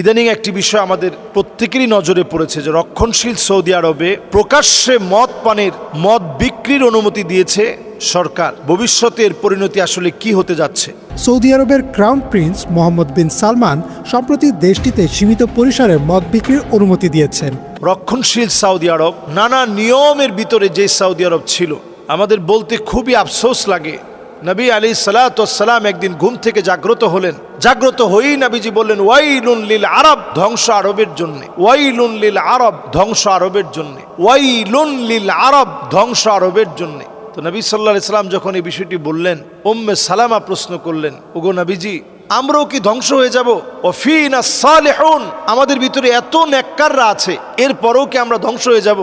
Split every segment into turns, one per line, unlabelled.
ইদানিং একটি বিষয় আমাদের প্রত্যেকেরই নজরে পড়েছে যে রক্ষণশীল সৌদি আরবে প্রকাশ্যে মদ পানের মদ বিক্রির অনুমতি দিয়েছে সরকার। ভবিষ্যতের পরিণতি আসলে কি হতে যাচ্ছে?
সৌদি আরবের crown prince Mohammed bin Salman সম্প্রতি দেশটিতে সীমিত পরিসরে মদ বিক্রির অনুমতি দিয়েছেন।
রক্ষণশীল সৌদি আরব নানা নিয়মের ভিতরে যে সৌদি আরব ছিল আমাদের বলতে খুবই আফসোস লাগে নবী আলী সালাতাম একদিন ঘুম থেকে জাগ্রত হলেন। জাগ্রত হয়েই নবীজি বললেন, ওয়াইলুন লিল আরব ধ্বংস আরবের জন্য। ওয়াইলুন লিল আরব ধ্বংস আরবের জন্য। ওয়াইলুন লিল আরব ধ্বংস আরবের জন্য। তো নবী সাল্লাহ ইসলাম যখন এই বিষয়টি বললেন ওম্মে সালামা প্রশ্ন করলেন, ওগো নবীজি, আমরাও কি ধ্বংস হয়ে যাব? সালেহুন, আমাদের ভিতরে এত নেককাররা আছে, এরপরেও কি আমরা ধ্বংস হয়ে যাব?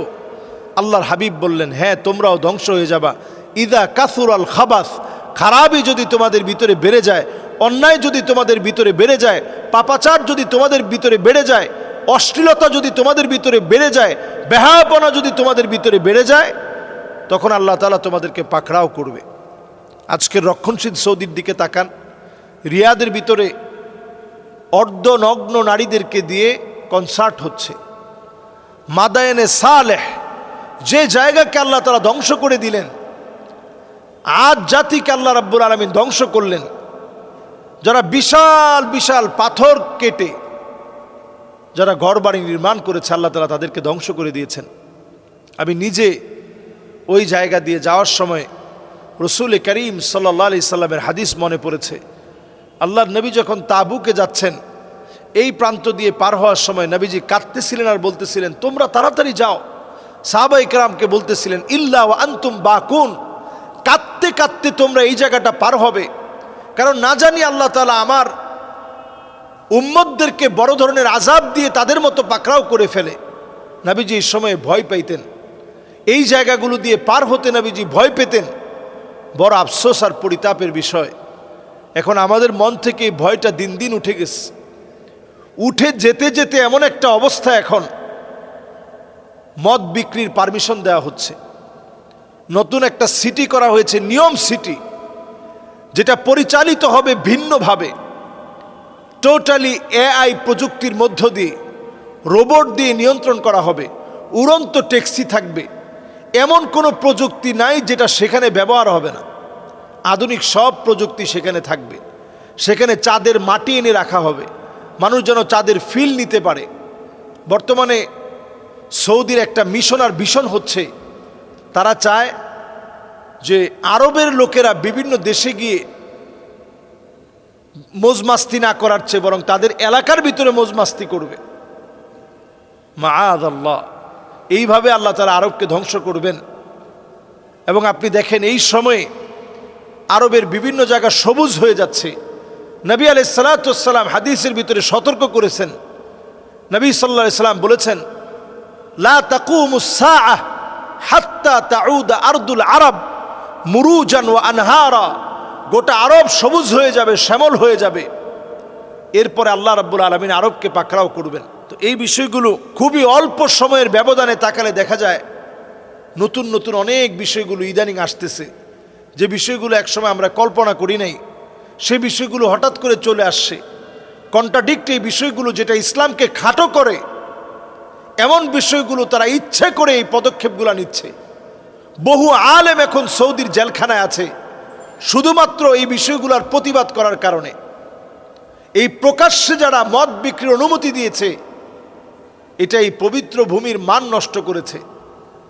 আল্লাহর হাবিব বললেন হ্যাঁ তোমরাও ধ্বংস হয়ে যাবা। ইদা কাসুর আল খাবাস খারাপই যদি তোমাদের ভিতরে বেড়ে যায়, অন্যায় যদি তোমাদের ভিতরে বেড়ে যায়, পাপাচার যদি তোমাদের ভিতরে বেড়ে যায়, অশ্লীলতা যদি তোমাদের ভিতরে বেড়ে যায় বেহাপনা যদি তোমাদের ভিতরে বেড়ে যায়, তখন আল্লাহ তালা তোমাদেরকে পাকড়াও করবে। আজকের রক্ষণশীল সৌদির দিকে তাকান। রিয়াদের ভিতরে অর্ধনগ্ন নারীদেরকে দিয়ে কনসার্ট হচ্ছে। মাদায়নে সালেহ, যে জায়গাকে আল্লাহ তারা ধ্বংস করে দিলেন আজ জাতিকে আল্লাহ রাব্বুল আলমিন ধ্বংস করলেন। যারা বিশাল বিশাল পাথর কেটে, যারা ঘর বাড়ি নির্মাণ করেছে, আল্লাহ তালা তাদেরকে ধ্বংস করে দিয়েছেন। আমি নিজে ওই জায়গা দিয়ে যাওয়ার সময় রসুল করিম সাল্লা আলি সাল্লামের হাদিস মনে পড়েছে। আল্লাহর নবী যখন তাবুকে যাচ্ছেন, এই প্রান্ত দিয়ে পার হওয়ার সময় নবীজি কাঁদতেছিলেন আর বলতেছিলেন, তোমরা তাড়াতাড়ি যাও। সাহাবা ইকরামকে বলতেছিলেন, ইল্লা আন্তুম বা কোন কাঁদতে কাঁদতে তোমরা এই জায়গাটা পার হবে। কারণ না জানি আল্লাহ তালা আমার উম্মদদেরকে বড় ধরনের আজাব দিয়ে তাদের মতো পাকড়াও করে ফেলে। নাবিজি এই সময়ে ভয় পাইতেন। এই জায়গাগুলো দিয়ে পার হতে নাবিজি ভয় পেতেন। বড় আফসোস আর পরিতাপের বিষয়। এখন আমাদের মন থেকে ভয়টা দিন দিন উঠে গেছে। উঠে যেতে যেতে এমন একটা অবস্থা এখন। মদ বিক্রির পারমিশন দেওয়া হচ্ছে। নতুন একটা সিটি করা হয়েছে, নিয়ম সিটি যেটা পরিচালিত হবে ভিন্নভাবে। টোটালি এআই প্রযুক্তির মধ্য দিয়ে রোবট দিয়ে নিয়ন্ত্রণ করা হবে। উড়ন্ত ট্যাক্সি থাকবে। এমন কোনো প্রযুক্তি নাই যেটা সেখানে ব্যবহার হবে না। আধুনিক সব প্রযুক্তি সেখানে থাকবে। সেখানে চাঁদের মাটি এনে রাখা হবে। মানুষ যেন চাঁদের ফিল নিতে পারে। বর্তমানে সৌদির একটা মিশন আর ভীষণ হচ্ছে। তারা চায় যে আরবের লোকেরা বিভিন্ন দেশে গিয়ে মোজমাস্তি না করার চেয়ে বরং তাদের এলাকার ভিতরে মোজমাস্তি করবে। মা আল্লাহ এইভাবে আল্লাহ তারা আরবকে ধ্বংস করবেন। এবং আপনি দেখেন এই সময়ে আরবের বিভিন্ন জায়গা সবুজ হয়ে যাচ্ছে। নবী আলাই সালাতাম হাদিসের ভিতরে সতর্ক করেছেন। নবী সাল্লা সাল্লাম বলেছেন, লা তাকুমুসাহ হাত্তা তাউদা আরদুল আরব মুরুজান ও আনহারা। গোটা আরব সবুজ হয়ে যাবে, শ্যামল হয়ে যাবে। এরপরে আল্লাহ রাব্বুল আলমিন আরবকে পাকড়াও করবেন। তো এই বিষয়গুলো খুবই অল্প সময়ের ব্যবধানে তাকালে দেখা যায়, নতুন নতুন অনেক বিষয়গুলো ইদানিং আসতেছে। যে বিষয়গুলো একসময় আমরা কল্পনা করি নাই, সে বিষয়গুলো হঠাৎ করে চলে আসছে। কন্ট্রাডিক্ট এই বিষয়গুলো যেটা ইসলামকে খাটো করে এমন বিষয়গুলো তারা ইচ্ছে করে এই পদক্ষেপগুলো নিচ্ছে। বহু আলেম এখন সৌদির জেলখানায় আছে। শুধুমাত্র এই বিষয়গুলোর প্রতিবাদ করার কারণে। এই প্রকাশ্যে যারা মদ বিক্রির অনুমতি দিয়েছে, এটা এই পবিত্র ভূমির মান নষ্ট করেছে।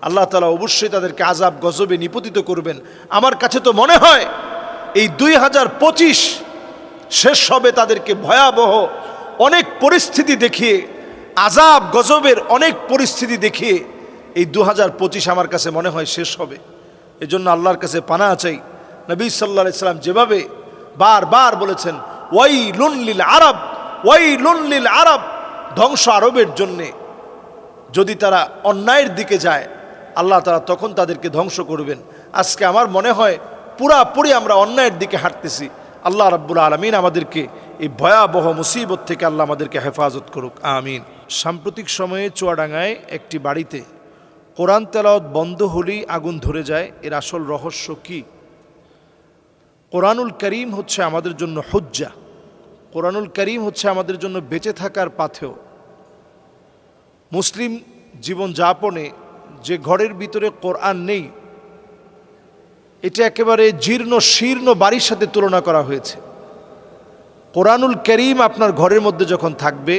আল্লাহ তালা অবশ্যই তাদেরকে আজাব গজবে নিপতিত করবেন। আমার কাছে তো মনে হয় এই দুই হাজার পঁচিশ শেষ হবে তাদেরকে ভয়াবহ অনেক পরিস্থিতি দেখিয়ে আজাব গজবের অনেক পরিস্থিতি দেখে এই দু হাজার পঁচিশ আমার কাছে মনে হয় শেষ হবে। এজন্য আল্লাহর কাছে পানা চাই। নবী সাল্লা সাল্লাম যেভাবে বারবার বলেছেন ওয়াই লুনলিল আরব ওয়াই লুনলিল আরব। ধ্বংস আরবের জন্যে যদি তারা অন্যায়ের দিকে যায়, আল্লাহ তারা তখন তাদেরকে ধ্বংস করবেন। আজকে আমার মনে হয় পুরাপুরি আমরা অন্যায়ের দিকে হাঁটতেছি। আল্লাহ রাব্বুল আলমিন আমাদেরকে এই ভয়াবহ মুসিবত থেকে আল্লাহ আমাদেরকে হেফাজত করুক। আমিন। সাম্প্রতিক সময়ে চুয়াডাঙ্গায় একটি বাড়িতে কোরআন তেলাওয়াত বন্ধ হলেই আগুন ধরে যায়, এর আসল রহস্য কি? কোরআনুল করিম হচ্ছে আমাদের জন্য হজ্জা। কোরআনুল করিম হচ্ছে আমাদের জন্য বেঁচে থাকার পাথেও মুসলিম জীবন যাপনে যে ঘরের ভিতরে কোরআন নেই, এটা একেবারে জীর্ণ, শীর্ণ বাড়ির সাথে তুলনা করা হয়েছে। কোরআনুল করিম আপনার ঘরের মধ্যে যখন থাকবে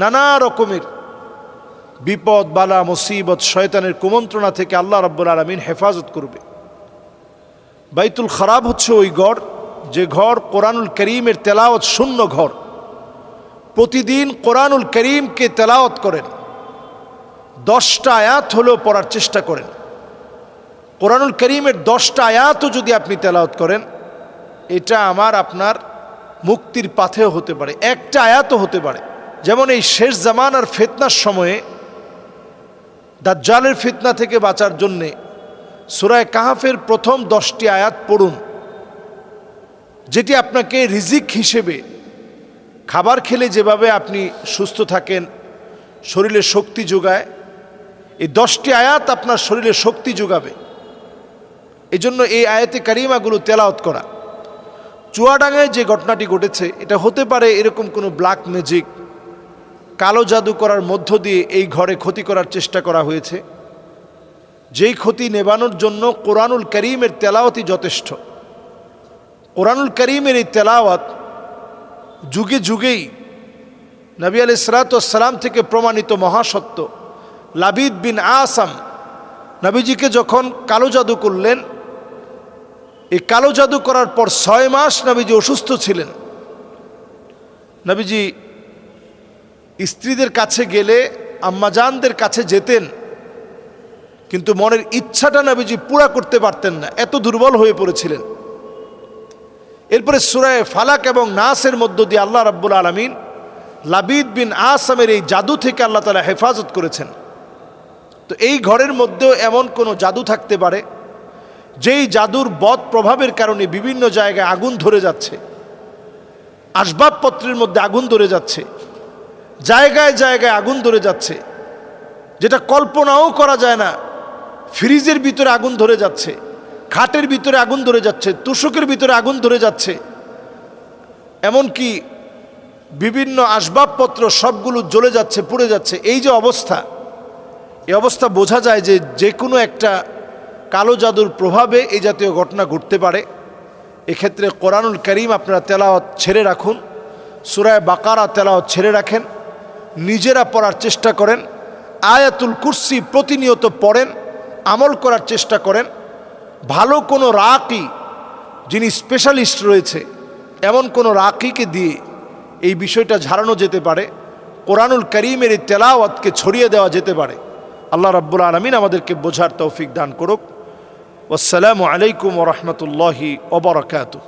নানা রকমের বিপদ, বালা, মুসিবত, শয়তানের কুমন্ত্রণা থেকে আল্লাহ রব্বুল আলমিন হেফাজত করবে। বাইতুল খারাপ হচ্ছে ওই ঘর, যে ঘর কোরআনুল করিমের তেলাওয়াত শূন্য ঘর। প্রতিদিন কোরআনুল করিমকে তেলাওয়াত করেন। দশটা আয়াত হলেও পড়ার চেষ্টা করেন। কোরআনুল করিমের দশটা আয়াতও যদি আপনি তেলাওয়াত করেন, এটা আমার আপনার মুক্তির পাথেও হতে পারে, একটা আয়াতও হতে পারে। যেমন এই শেষ জামানার ফেতনার সময়ে দাজ্জালের ফিতনা থেকে বাঁচার জন্যে সুরায় কাহাফের প্রথম দশটি আয়াত পড়ুন, যেটি আপনাকে রিজিক হিসেবে খাবার খেলে যেভাবে আপনি সুস্থ থাকেন, শরীরে শক্তি যোগায়, এই দশটি আয়াত আপনার শরীরে শক্তি যোগাবে। এই জন্য এই আয়াতে কারিমাগুলো তেলাওত করা। চুয়াডাঙ্গায় যে ঘটনাটি ঘটেছে, এটা হতে পারে এরকম কোনো ব্ল্যাক ম্যাজিক কালো জাদু করার মধ্য দিয়ে এই ঘরে ক্ষতি করার চেষ্টা করা হয়েছে। যেই ক্ষতি নেবানোর জন্য কোরআনুল করিমের তেলাওয়াতই যথেষ্ট। কোরআনুল করিমের এই তেলাওয়াত যুগে যুগেই নবী আল ইসরাতাম থেকে প্রমাণিত মহাসত্য। লাবিদ বিন আসাম নবীজিকে যখন কালো জাদু করলেন, এই কালো জাদু করার পর ছয় মাস নবীজি অসুস্থ ছিলেন। নবীজি স্ত্রীদের কাছে গেলে আম্মাজানদের কাছে যেতেন, কিন্তু মনের ইচ্ছাটা নবীজি পুরা করতে পারতেন না, এত দুর্বল হয়ে পড়েছিলেন। এরপরে সুরায় ফালাক এবং নাসের মধ্য দিয়ে আল্লাহ রাব্বুল আলমিন লাবিদ বিন আসামের এই জাদু থেকে আল্লাহ তালা হেফাজত করেছেন। তো এই ঘরের মধ্যেও এমন কোনো জাদু থাকতে পারে, যেই জাদুর বদ প্রভাবের কারণে বিভিন্ন জায়গায় আগুন ধরে যাচ্ছে, আসবাবপত্রের মধ্যে আগুন ধরে যাচ্ছে। জায়গায় জায়গায় আগুন ধরে যাচ্ছে। যেটা কল্পনাও করা যায় না। ফ্রিজের ভিতরে আগুন ধরে যাচ্ছে, খাটের ভিতরে আগুন ধরে যাচ্ছে, তুষকের ভিতরে আগুন ধরে যাচ্ছে। এমনকি বিভিন্ন আসবাবপত্র সবগুলো জ্বলে যাচ্ছে, পুড়ে যাচ্ছে। এই যে অবস্থা, এই অবস্থা বোঝা যায় যে যে কোনো একটা কালো জাদুর প্রভাবে এই জাতীয় ঘটনা ঘটতে পারে। এক্ষেত্রে কোরআনুল করিম আপনারা তেলাওয়াত ছেড়ে রাখুন সুরায় বাকারা তেলাওয়াত ছেড়ে রাখেন। নিজেরা পড়ার চেষ্টা করেন, আয়াতুল কুরসি প্রতিনিয়ত পড়েন, আমল করার চেষ্টা করেন। ভালো কোনো রাকি যিনি স্পেশালিস্ট রয়েছে, এমন কোনো রাকিকে দিয়ে এই বিষয়টা ঝাড়ানো যেতে পারে, কোরআনুল করিমের এই তেলাওয়াতকে ছড়িয়ে দেওয়া যেতে পারে। আল্লাহ রাব্বুল আলমিন আমাদেরকে বোঝার তৌফিক দান করুক। আসসালামু আলাইকুম ওরহমতুল্লাহি ওবরাকাতু